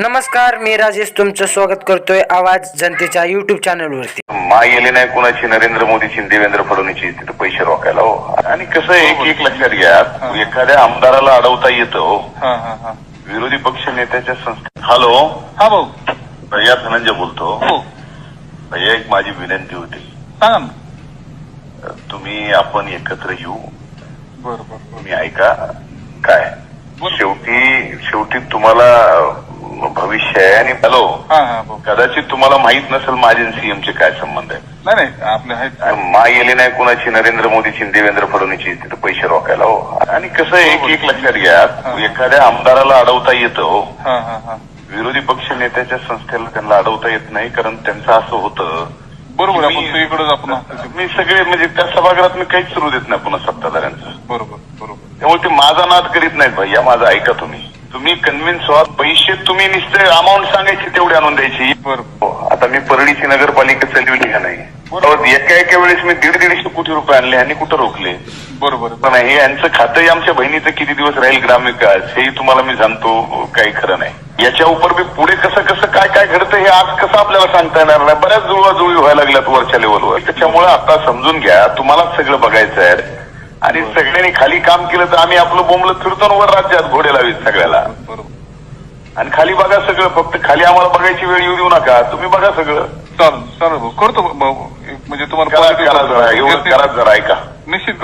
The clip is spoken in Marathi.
नमस्कार मी राजेश तुमचं स्वागत करतोय आवाज जनतेच्या युट्यूब चॅनलवरती मा येली नाही कुणाची नरेंद्र मोदीची देवेंद्र फडणवीसची तिथे पैसे रोखायला हो. आणि कसं आहे, एक एक लक्षात घ्या एखाद्या आमदाराला अडवता येतं हो. हा हा हा. विरोधी पक्ष नेत्याच्या संस्थे हॅलो? हा भाऊ. भैया धनंजय बोलतो. हो. भैया एक माझी विनंती होती. तुम्ही आपण एकत्र येऊ. बरं बरं बरं. तुम्ही ऐका. काय. शेवटी शेवटी तुम्हाला भविष्य आहे आणि हॅलो हा हा कदाचित तुम्हाला माहीत नसेल माझे सीएमचे काय संबंध आहे. नाही नाही आपले आहेत. मा येली नाही कुणाची नरेंद्र मोदीची आणि देवेंद्र फडणवीसची तिथे पैसे रोखायला हो. आणि कसं आहे, एक एक लक्षात घ्या एखाद्या आमदाराला अडवता येतं हो. हा हा हा. विरोधी पक्ष नेत्याच्या संस्थेला त्यांना अडवता येत नाही कारण त्यांचं असं होतं बरोबर आहे, मी- आपण सगळीकडेच आपण असतो. मी सगळे म्हणजे त्या सभागृहात मी काहीच सुरू देत नाही पुन्हा सत्ताधाऱ्यांचं. बरोबर बरोबर. त्यामुळे ते माझा नाद करीत नाहीत भैया माझा ऐका तुम्ही. तुम्ही कन्व्हिन्स व्हा पैसे तुम्ही नुसते अमाऊंट सांगायची तेवढी आणून द्यायची. बरोबर आता मी परळीची नगरपालिका चालविली का नाही? एका एका वेळेस मी दीड दीडशे कोटी रुपये आणले आणि कुठं रोखले? बरोबर. पण हे यांचं खातंही आमच्या बहिणीचं किती दिवस राहील ग्रामविकास हेही तुम्हाला मी सांगतो काही खरं नाही. याच्या उपर मी पुढे कसं कसं काय काय घडतं हे आज कसं आपल्याला सांगता येणार नाही? बऱ्याच जुळवाजुळवी व्हायला लागल्यात वरच्या लेवलवर त्याच्यामुळे आता समजून घ्या तुम्हालाच सगळं बघायचं आहे आणि सगळ्यांनी खाली काम केलं तर आम्ही आपलं बोंबलं फिरतो वर राज्यात घोडे लावीत सगळ्याला. आणि खाली बघा सगळं फक्त खाली आम्हाला बघायची वेळ येऊ देऊ नका. तुम्ही बघा सगळं. चालेल चालेल भाऊ. करतो भाऊ. म्हणजे तुम्हाला. करा जरा ऐका. निश्चित